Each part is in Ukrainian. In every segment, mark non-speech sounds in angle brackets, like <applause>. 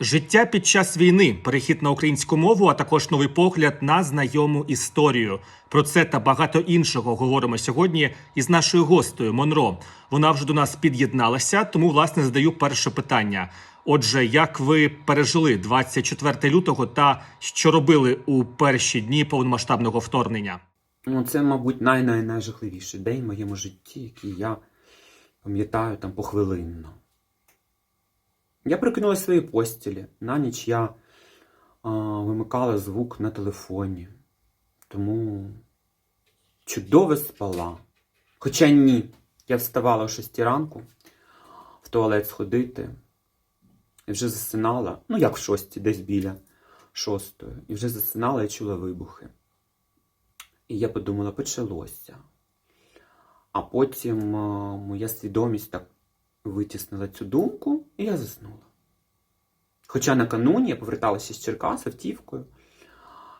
Життя під час війни, перехід на українську мову, а також новий погляд на знайому історію. Про це та багато іншого говоримо сьогодні із нашою гостею Монро. Вона вже до нас під'єдналася, тому власне задаю перше питання. Отже, як ви пережили 24 лютого та що робили у перші дні повномасштабного вторгнення? Ну, це, мабуть, най найжахливіший день в моєму житті, який я пам'ятаю там похвилинно. Я прикинулася в своїй постілі. На ніч я а, вимикала звук на телефоні. Тому чудово спала. Хоча ні, я вставала о 6 ранку в туалет сходити. І вже засинала, ну як в шостій, десь біля шостої. І вже засинала і чула вибухи. І я подумала, почалося. А потім а, моя свідомість так витіснила цю думку, і я заснула. Хоча накануні я поверталася з Черкас автівкою,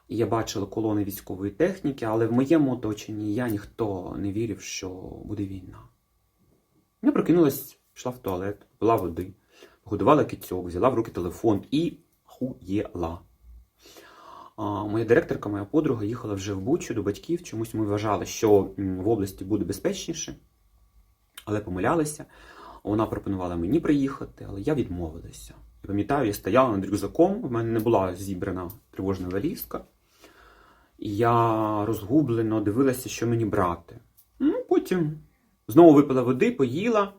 і я бачила колони військової техніки, але в моєму оточенні я ніхто не вірив, що буде війна. Я прокинулась, пішла в туалет, пила води, погодувала кицьок, взяла в руки телефон і хуєла. Моя директорка, моя подруга їхала вже в Бучу до батьків. Чомусь ми вважали, що в області буде безпечніше, але помилялися. Вона пропонувала мені приїхати, але я відмовилася. Я пам'ятаю, я стояла над рюкзаком, в мене не була зібрана тривожна валізка. І я розгублено дивилася, що мені брати. Ну, потім знову випила води, поїла,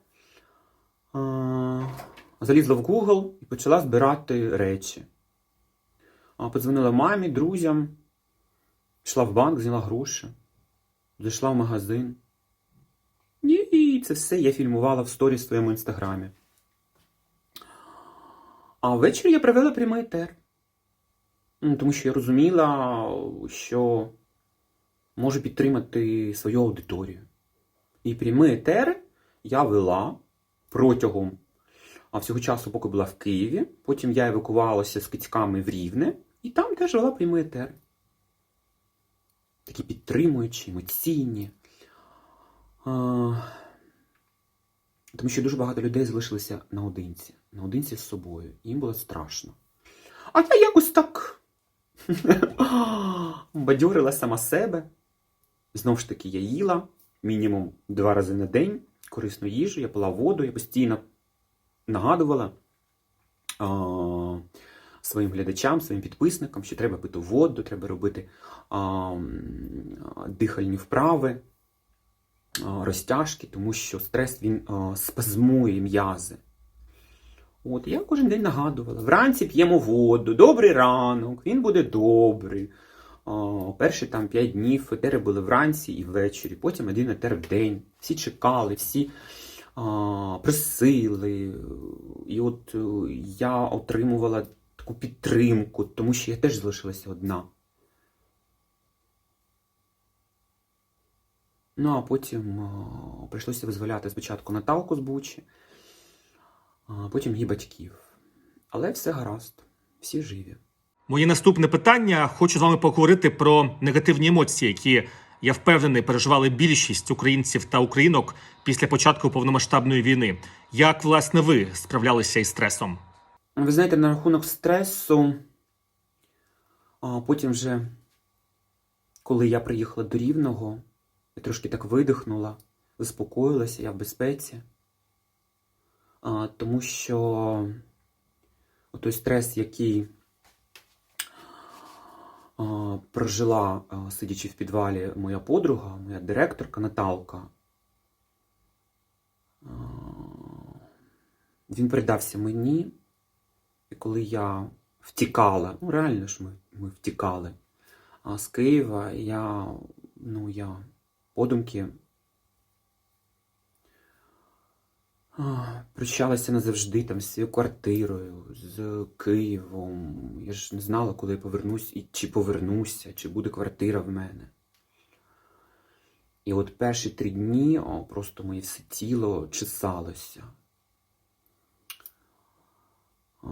залізла в Google і почала збирати речі. Подзвонила мамі, друзям, пішла в банк, зняла гроші, зайшла в магазин. І це все я фільмувала в сторі в своєму інстаграмі. А ввечері я провела прямий етер. Тому що я розуміла, що можу підтримати свою аудиторію. І прямий етер я вела протягом а всього часу, поки була в Києві. Потім я евакувалася з кицьками в Рівне, і там теж вела прямий етер. Такі підтримуючі, емоційні. Тому що дуже багато людей залишилися наодинці, наодинці з собою. Їм було страшно. А я якось так <laughs> бадьорила сама себе. Знову ж таки, я їла мінімум два рази на день корисну їжу, я пила воду, я постійно нагадувала а, своїм глядачам, своїм підписникам, що треба пити воду, треба робити а, дихальні вправи, розтяжки, тому що стрес він спазмує м'язи. От, я кожен день нагадувала. Вранці п'ємо воду, добрий ранок, він буде добрий. А, перші там 5 днів етери були вранці і ввечері, потім один етер в день. Всі чекали, всі а, просили. І от е, я отримувала таку підтримку, тому що я теж залишилася одна. Ну, а потім а, прийшлося визволяти спочатку Наталку з Бучі, а потім її батьків. Але все гаразд, всі живі. Моє наступне питання. Хочу з вами поговорити про негативні емоції, які я впевнений переживали більшість українців та українок після початку повномасштабної війни. Як власне ви справлялися із стресом? Ви знаєте, на рахунок стресу, а потім вже, коли я приїхала до Рівного, я трошки так видихнула, заспокоїлася, я в безпеці. А, тому що той стрес, який а, прожила, а, сидячи в підвалі, моя подруга, моя директорка Наталка, а, він передався мені. І коли я втікала, ну реально ж ми, ми втікали а, з Києва, я, ну, я подумки прощалася назавжди там з своєю квартирою, з Києвом. Я ж не знала, коли я повернусь, і чи повернуся, чи буде квартира в мене. І от перші три дні о, просто моє все тіло чесалося. А,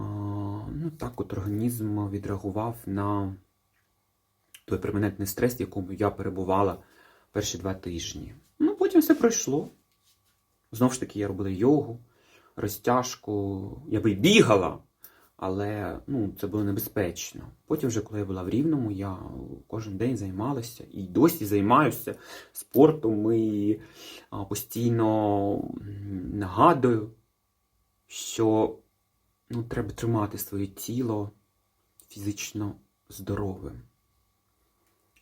Ну, так от організм відреагував на той перманентний стрес, в якому я перебувала перші два тижні. Ну, потім все пройшло. Знову ж таки, я робила йогу, розтяжку, я би бігала, Але ну, це було небезпечно. Потім, вже, коли я була в Рівному, я кожен день займалася і досі займаюся спортом і постійно нагадую, що ну, треба тримати своє тіло фізично здоровим.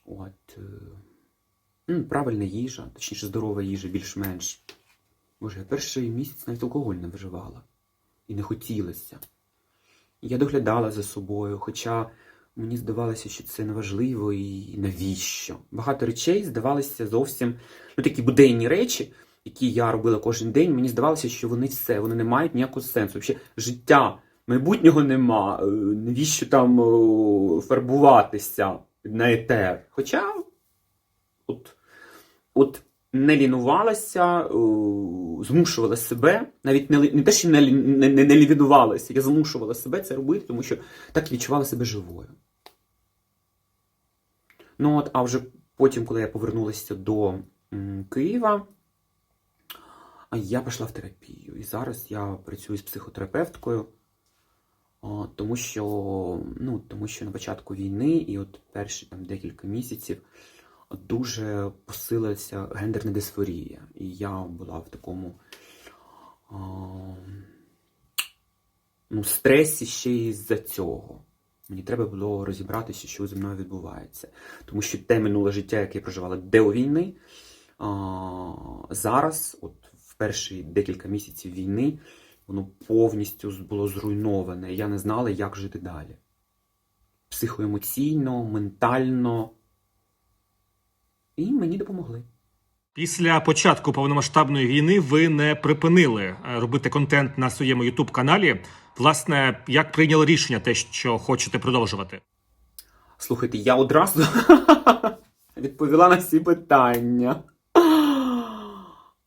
От, правильна їжа, точніше, здорова їжа, більш-менш. Боже, я перший місяць навіть алкоголь не вживала. І не хотілося. Я доглядала за собою, хоча мені здавалося, що це неважливо і навіщо. Багато речей здавалося зовсім ну, такі буденні речі, які я робила кожен день. Мені здавалося, що вони все, вони не мають ніякого сенсу. Взагалі, життя майбутнього нема. Е, Навіщо там фарбуватися на етер? Хоча, от, от не лінувалася, е, змушувала себе, навіть не, не те, що не, не, не, не лінувалася, я змушувала себе це робити, тому що так відчувала себе живою. Ну от, а вже потім, коли я повернулася до Києва, я пішла в терапію. І зараз я працюю з психотерапевткою, тому що, ну, тому що на початку війни і от перші там декілька місяців дуже посилилася гендерна дисфорія. І я була в такому а, ну, стресі ще й з-за цього. Мені треба було розібратися, що зі мною відбувається. Тому що те минуле життя, яке я проживала до війни, а, зараз, от в перші декілька місяців війни, воно повністю було зруйноване. Я не знала, як жити далі. Психоемоційно, ментально. І мені допомогли. Після початку повномасштабної війни ви не припинили е, робити контент на своєму youtube каналі. Власне, як прийняли рішення, те, що хочете продовжувати? Слухайте, я одразу <laughs> відповіла на всі питання.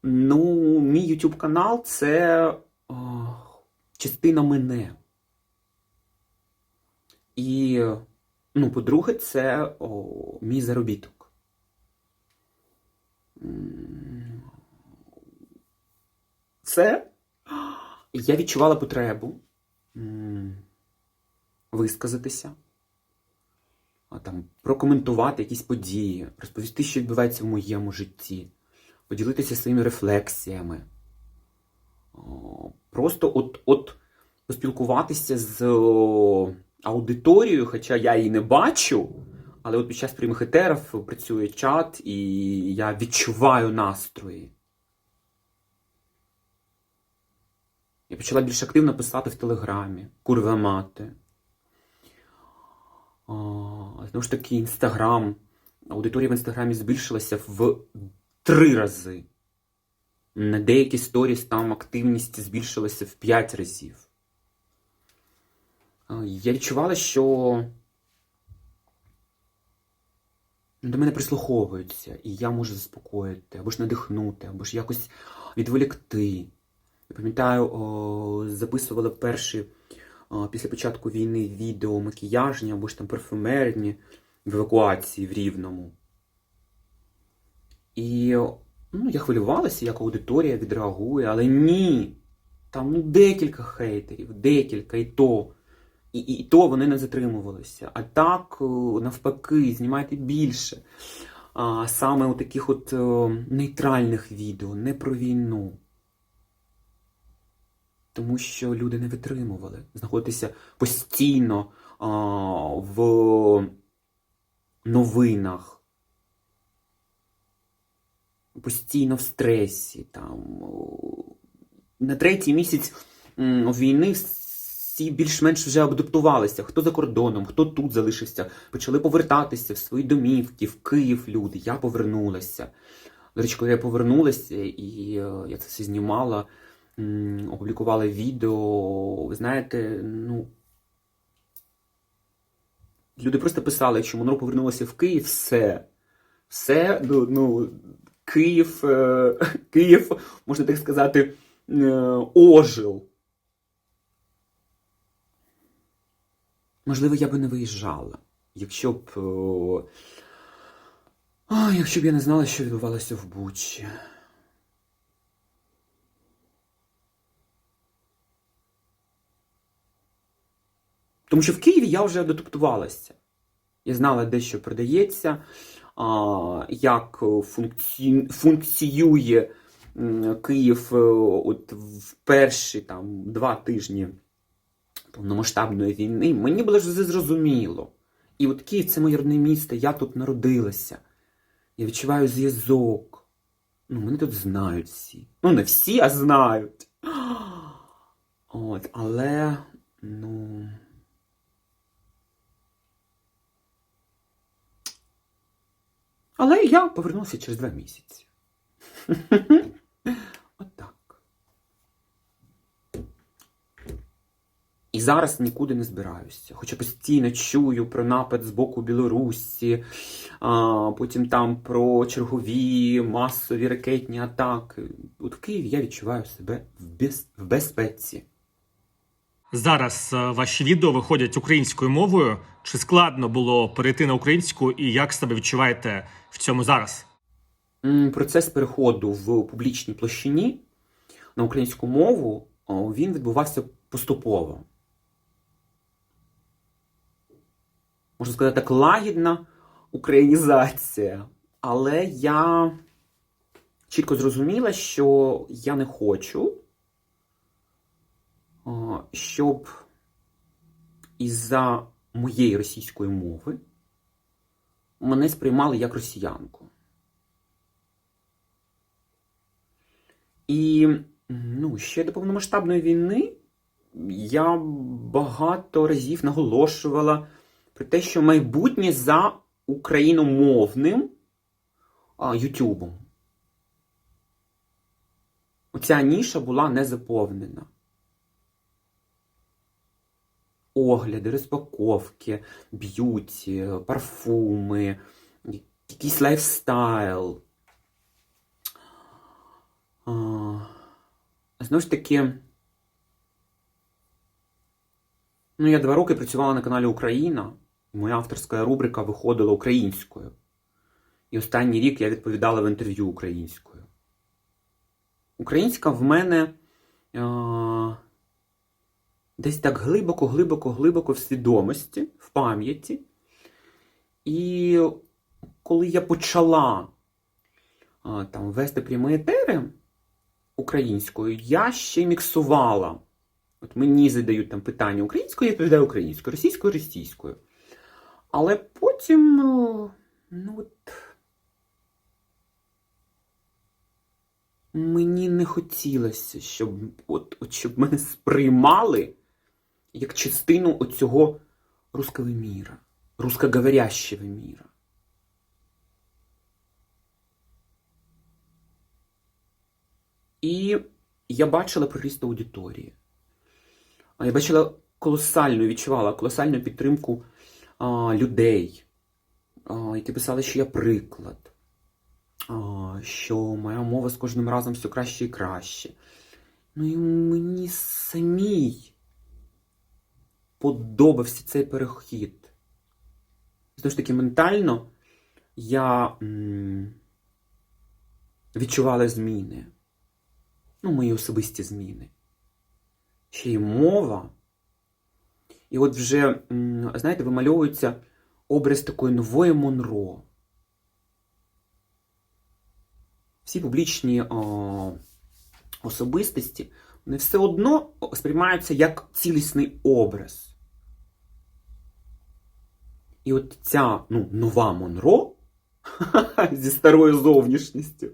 Ну, мій YouTube канал це о, частина мене. І, ну, по-друге, це о, мій заробіток. Це я відчувала потребу висказатися там, прокоментувати якісь події, розповісти, що відбувається в моєму житті, поділитися своїми рефлексіями. Просто от, от поспілкуватися з аудиторією, хоча я її не бачу, але от під час прямих етерів працює чат, і я відчуваю настрої. Я почала більш активно писати в Телеграмі, курва мати. Знову ж таки, інстаграм. Аудиторія в інстаграмі збільшилася в три рази. На деякі сторіс там активність збільшилася в п'ять разів. Я відчувала, що до мене прислуховуються, і я можу заспокоїти, або ж надихнути, або ж якось відволікти. Я пам'ятаю, записували перші після початку війни відео макіяжні або ж там парфюмерні в евакуації в Рівному. І ну, я хвилювалася, як аудиторія відреагує, але ні. Там ну, декілька хейтерів, декілька і то. І, і, то вони не затримувалися. А так, навпаки, знімайте більше. А, саме у таких от о, нейтральних відео, не про війну. Тому що люди не витримували знаходитися постійно а, в новинах, постійно в стресі. Там. На третій місяць війни всі більш-менш вже адаптувалися. Хто за кордоном, хто тут залишився, почали повертатися в свої домівки, в Київ люди. Я повернулася. До речі, коли я повернулася і е, я це все знімала, опублікувала відео. Ви знаєте, ну. Люди просто писали, якщо Монро повернулося в Київ, все. Все, ну, ну Київ, е, <laughs> Київ, можна так сказати, е, ожил. Можливо, я би не виїжджала, якщо б. а, якщо б я не знала, що відбувалося в Бучі. Тому що в Києві я вже дотуптувалася. Я знала, де що продається, як функці... функціює Київ от в перші там, два тижні повномасштабної війни. Мені було ж зрозуміло. І от Київ це моє родне місто, я тут народилася. Я відчуваю зв'язок. Ну, мене тут знають всі. Ну, не всі, а знають. От, але, ну. Але я повернувся через два місяці. І зараз нікуди не збираюся. Хоча постійно чую про напад з боку Білорусі, а, потім там про чергові масові ракетні атаки. От в Києві я відчуваю себе в, без... в безпеці. Зараз е, ваші відео виходять українською мовою. Чи складно було перейти на українську і як себе відчуваєте в цьому зараз? Процес переходу в публічній площині на українську мову він відбувався поступово. Можна сказати, так, лагідна українізація. Але я чітко зрозуміла, що я не хочу, щоб із-за моєї російської мови мене сприймали як росіянку. І ну, ще до повномасштабної війни я багато разів наголошувала про те, що майбутнє за україномовним Ютубом. Оця ніша була не заповнена. Огляди, розпаковки, б'юті, парфуми, якийсь лайфстайл. Знову ж таки, ну, я два роки працювала на каналі Україна, моя авторська рубрика виходила українською. І останній рік я відповідала в інтерв'ю українською. Українська в мене а, десь так глибоко, глибоко, глибоко в свідомості, в пам'яті. І коли я почала а, там, вести прямі етери українською, я ще міксувала. От мені задають там питання українською, я відповідаю українською, російською російською. Але потім, ну, ну от. Мені не хотілося, щоб, от, от, щоб мене сприймали як частину оцього русского міра, русскоговорящего міра. І я бачила приріст аудиторії. Я бачила колосальну, відчувала колосальну підтримку а, людей, а, які писали, що я приклад, а, що моя мова з кожним разом все краще і краще. Ну і мені самій подобався цей перехід. Знову ж таки, ментально я м, відчувала зміни. Ну, мої особисті зміни. Ще й мова. І от вже, знаєте, вимальовується образ такої нової Монро. Всі публічні о, особистості, вони все одно сприймаються як цілісний образ. І от ця ну, нова Монро <laughs> зі старою зовнішністю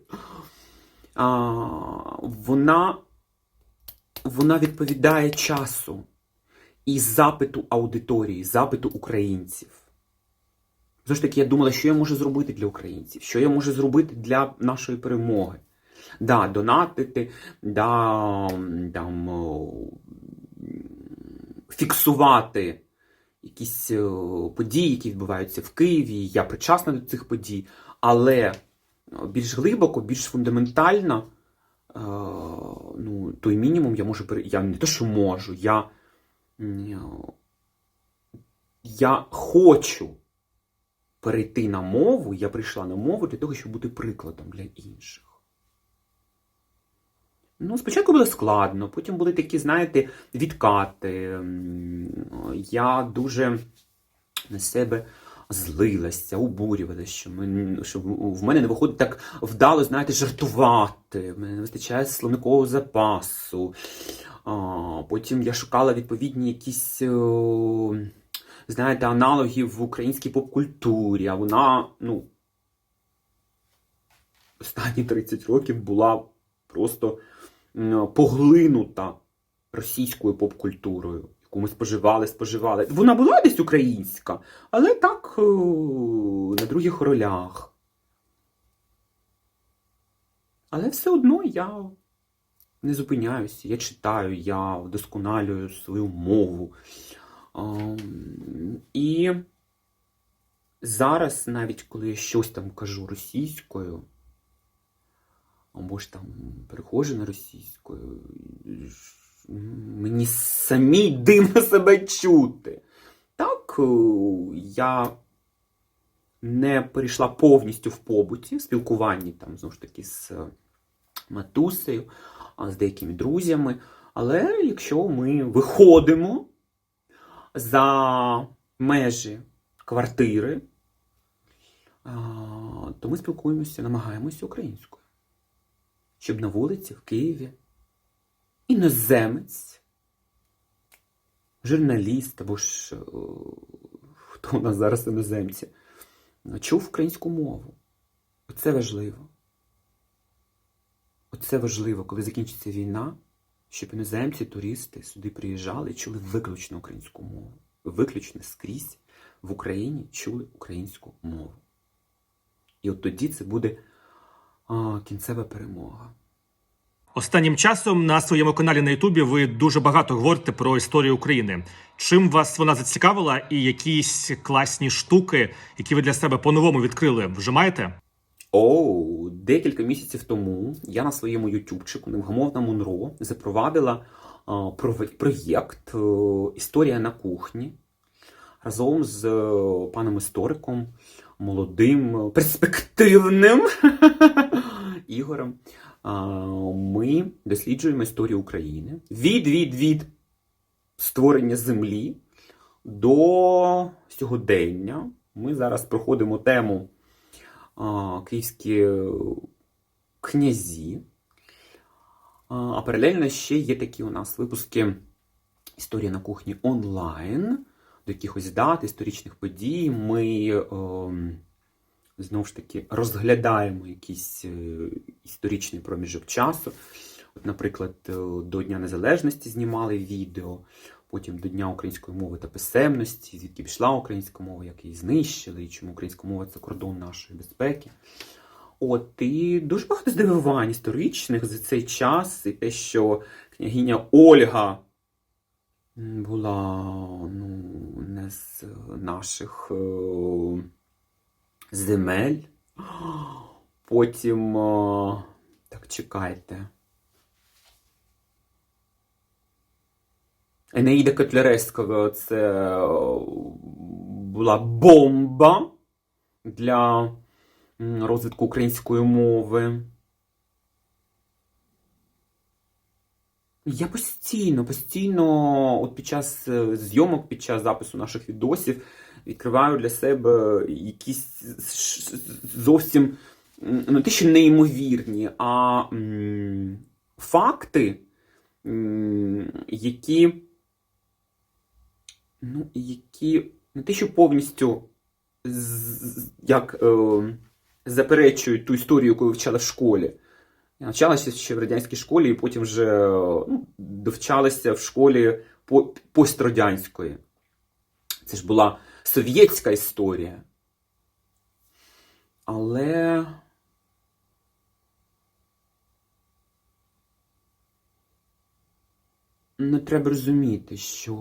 а, вона, вона відповідає часу і запиту аудиторії, запиту українців. Знову ж таки, я думала, що я можу зробити для українців, що я можу зробити для нашої перемоги. Да, донатити, да, там, фіксувати якісь події, які відбуваються в Києві. Я причасна до цих подій, але більш глибоко, більш фундаментально, е, ну, той мінімум я можу. Я не те, що можу, я, я хочу перейти на мову, я прийшла на мову для того, щоб бути прикладом для інших. Ну, спочатку було складно, потім були такі, знаєте, відкати. Я дуже на себе злилася, обурювалася, що, що в мене не виходить так вдало, знаєте, жартувати. В мене не вистачає словникового запасу. Потім я шукала відповідні якісь, знаєте, аналоги в українській поп-культурі, а вона, ну, останні 30 років була просто поглинута російською поп-культурою, яку ми споживали, споживали. Вона була десь українська, але так е, на других ролях. Але все одно я не зупиняюся, я читаю, я вдосконалюю свою мову. І зараз, навіть коли я щось там кажу російською, або ж там переходжу на російською, мені самій дивно себе чути. Так, е, я не перейшла повністю в побуті, в спілкуванні там, знову ж таки, з матусею, з деякими друзями. Але якщо ми виходимо за межі квартири, то ми спілкуємося, намагаємося українською. Щоб на вулиці в Києві іноземець, журналіст або ж е, хто у нас зараз іноземці, чув українську мову. Оце важливо. Оце важливо, коли закінчиться війна, щоб іноземці, туристи сюди приїжджали і чули виключно українську мову. Виключно скрізь в Україні чули українську мову. І от тоді це буде а, кінцева перемога. Останнім часом на своєму каналі на Ютубі ви дуже багато говорите про історію України. Чим вас вона зацікавила, і якісь класні штуки, які ви для себе по-новому відкрили, вже маєте? Оу, декілька місяців тому я на своєму ютубчику невгамовна Монро запровадила проєкт е, Історія на кухні разом з е, паном істориком, молодим, е, перспективним <laughs> Ігорем. Ми досліджуємо історію України від від від створення землі до сьогодення. Ми зараз проходимо тему київські князі. А паралельно ще є такі у нас випуски Історія на кухні онлайн, до якихось дат, історичних подій. Ми о, знову ж таки розглядаємо якийсь е, історичний проміжок часу. Наприклад, е, до Дня Незалежності знімали відео, потім до Дня української мови та писемності, звідки пішла українська мова, як її знищили, і чому українська мова це кордон нашої безпеки. От, і дуже багато здивувань історичних за цей час, і те, що княгиня Ольга була ну, не з наших е, земель. Потім. е, так, чекайте. Енеїда Котляревського це е, була бомба для розвитку української мови. Я постійно, постійно, от під час е, зйомок, під час запису наших відосів, відкриваю для себе якісь зовсім м, не те, що неймовірні, а м, факти, м, які, ну, які не те, що повністю як е, заперечують ту історію, яку вивчала в школі. Я навчалася ще в радянській школі, і потім вже ну, довчалася в школі по- пострадянської. Це ж була совєтська історія. Але. Не треба розуміти, що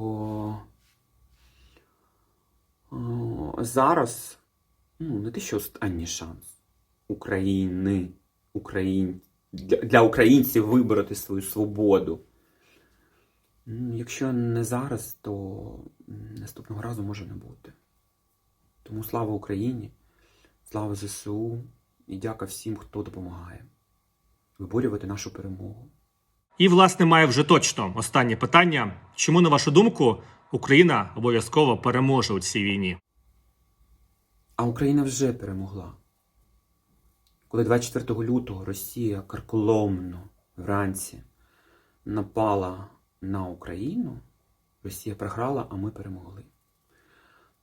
зараз ну, не те, що останній шанс України, Україн, для українців вибороти свою свободу. Якщо не зараз, то наступного разу може не бути. Тому слава Україні, слава ЗСУ і дяка всім, хто допомагає виборювати нашу перемогу. І, власне, має вже точно останнє питання: чому, на вашу думку, Україна обов'язково переможе у цій війні? А Україна вже перемогла. Коли 24 лютого Росія карколомно вранці напала на Україну, Росія програла, а ми перемогли.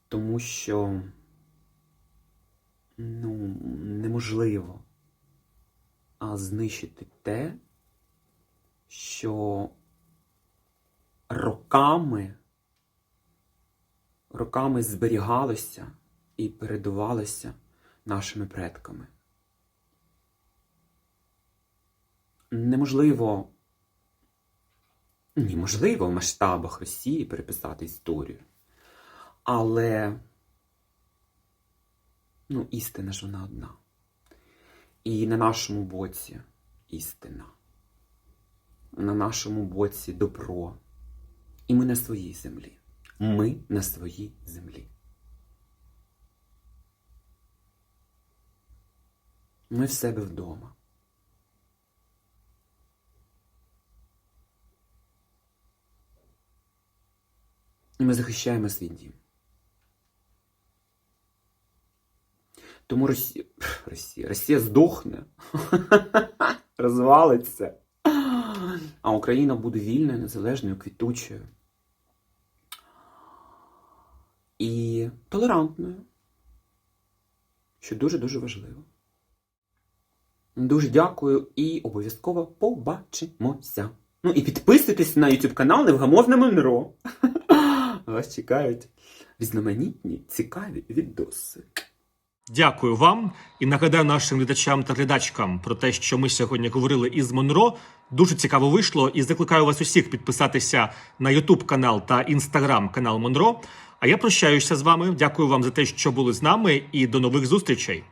Тому що ну, неможливо знищити те, що роками, роками зберігалося і передавалося нашими предками. Неможливо, неможливо в масштабах Росії переписати історію. Але ну, істина ж вона одна. І на нашому боці істина. На нашому боці добро. І ми на своїй землі. Ми на своїй землі. Ми в себе вдома. І ми захищаємо свій дім. Тому Росія, Росія, Росія здохне, <laughs> розвалиться, а Україна буде вільною, незалежною, квітучою і толерантною, що дуже-дуже важливо. Дуже дякую і обов'язково побачимося. Ну і підписуйтесь на YouTube канал Невгамовне Монро. <laughs> Вас чекають різноманітні цікаві відоси. Дякую вам і нагадаю нашим глядачам та глядачкам про те, що ми сьогодні говорили із Монро. Дуже цікаво вийшло, і закликаю вас усіх підписатися на YouTube канал та Instagram канал Монро. А я прощаюся з вами. Дякую вам за те, що були з нами, і до нових зустрічей.